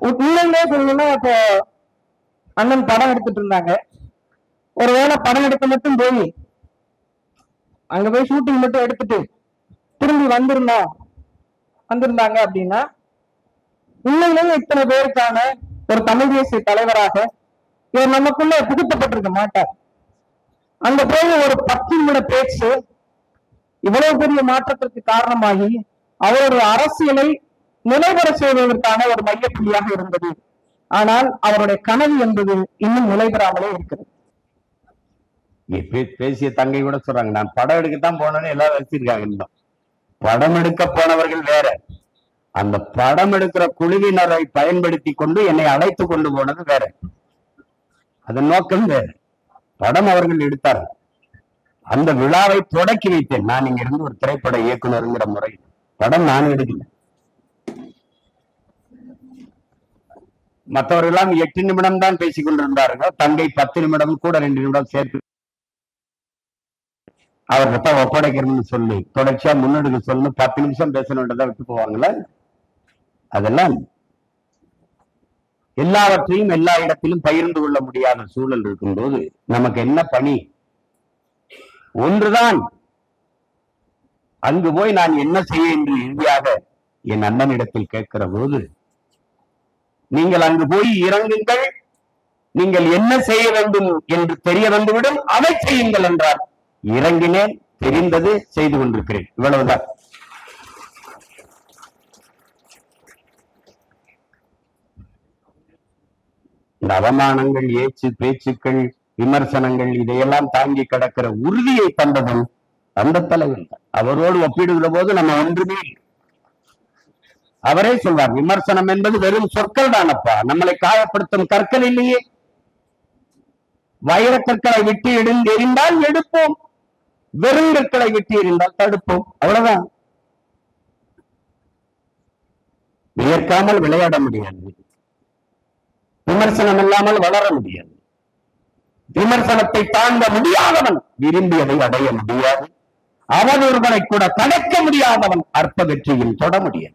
உண்மையிலே சொல்லணும்னா இப்போ அண்ணன் படம் எடுத்துட்டு இருந்தாங்க. ஒருவேளை படம் எடுக்க மட்டும் போய் அங்க போய் ஷூட்டிங் மட்டும் எடுத்துட்டு திரும்பி வந்திருந்தோம் வந்திருந்தாங்க அப்படின்னா உண்மையிலேயே இத்தனை பேருக்கான ஒரு தமிழ் தேசிய தலைவராக இவர் நமக்குள்ள புகுத்தப்பட்டிருக்க மாட்டார். அங்க போய் ஒரு பத்து நிமிட பேச்சு இவ்வளவு பெரிய மாற்றத்திற்கு காரணமாகி அவருடைய அரசியலை நிலைபெற செய்வதற்கான ஒரு மையப்புள்ளியாக இருந்தது. ஆனால் அவருடைய கனவு என்பது இன்னும் நிலைபெறாமலே இருக்கிறது. பேசிய தங்கை கூட சொல்றாங்க நான் படம் எடுக்கத்தான் போனேன்னு எல்லாரும் வச்சிருக்காங்க இன்னும். படம் எடுக்க போனவர்கள் வேற. அந்த படம் எடுக்கிற குழுவினரை பயன்படுத்தி கொண்டு என்னை அழைத்து கொண்டு போனது வேற. அதன் நோக்கம் வேற. படம் அவர்கள் எடுத்தார்கள். அந்த விழாவை தொடக்கி வைத்தேன். நான் இங்க இருந்து ஒரு திரைப்பட இயக்குனருங்கிற முறை. படம் நான் எடுக்கல. மற்றவர்களெல்லாம் எட்டு நிமிடம் தான் பேசிக் கொண்டிருந்தார்கள். தங்கை பத்து நிமிடம் கூட ரெண்டு நிமிடம் சேர்த்து அவர்கிட்ட ஒப்படைக்கணும்னு சொல்லி தொடர்ச்சியா முன்னெடுக்க சொல்லணும் பத்து நிமிஷம் பேசணுன்றதை விட்டு போவாங்களா அதெல்லாம் எல்லாவற்றையும் எல்லா இடத்திலும் பகிர்ந்து கொள்ள முடியாத சூழல் இருக்கும்போது நமக்கு என்ன பணி? ஒன்றுதான். அங்கு போய் நான் என்ன செய்ய என்று இறுதியாக என் அண்ணனிடத்தில் கேட்கிற போது நீங்கள் அங்கு போய் இறங்குங்கள். நீங்கள் என்ன செய்ய வேண்டும் என்று தெரிய வந்துவிடும். அதை செய்யுங்கள் என்றார். இறங்கினேன் தெரிந்தது செய்து கொண்டிருக்கிறேன். இவ்வளவுதான். இந்த அவமானங்கள் ஏச்சு பேச்சுக்கள் விமர்சனங்கள் இதையெல்லாம் தாங்கி கிடக்கிற உறுதியை தந்ததும் அந்த தலைவன் அவரோடு ஒப்பிடுகிற போது நம்ம ஒன்றுமே இல்லை. அவரே சொல்வார் விமர்சனம் என்பது வெறும் சொற்கள் தானப்பா. நம்மளை காயப்படுத்தும் கற்கள் இல்லையே. வைரக்கற்களை விட்டு எடு- எரிந்தால் எடுப்போம். வெறும் கற்களை விட்டு எரிந்தால் தடுப்போம். அவ்வளவுதான். வியர்க்காமல் விளையாட முடியாது. விமர்சனம் இல்லாமல் வளர முடியாது. விமர்சனத்தை தாங்க முடியாதவன் விரும்பியதை அடைய முடியாது. அவன் கூட தடுக்க முடியாதவன் அற்ப வெற்றியில் தொட முடியாது.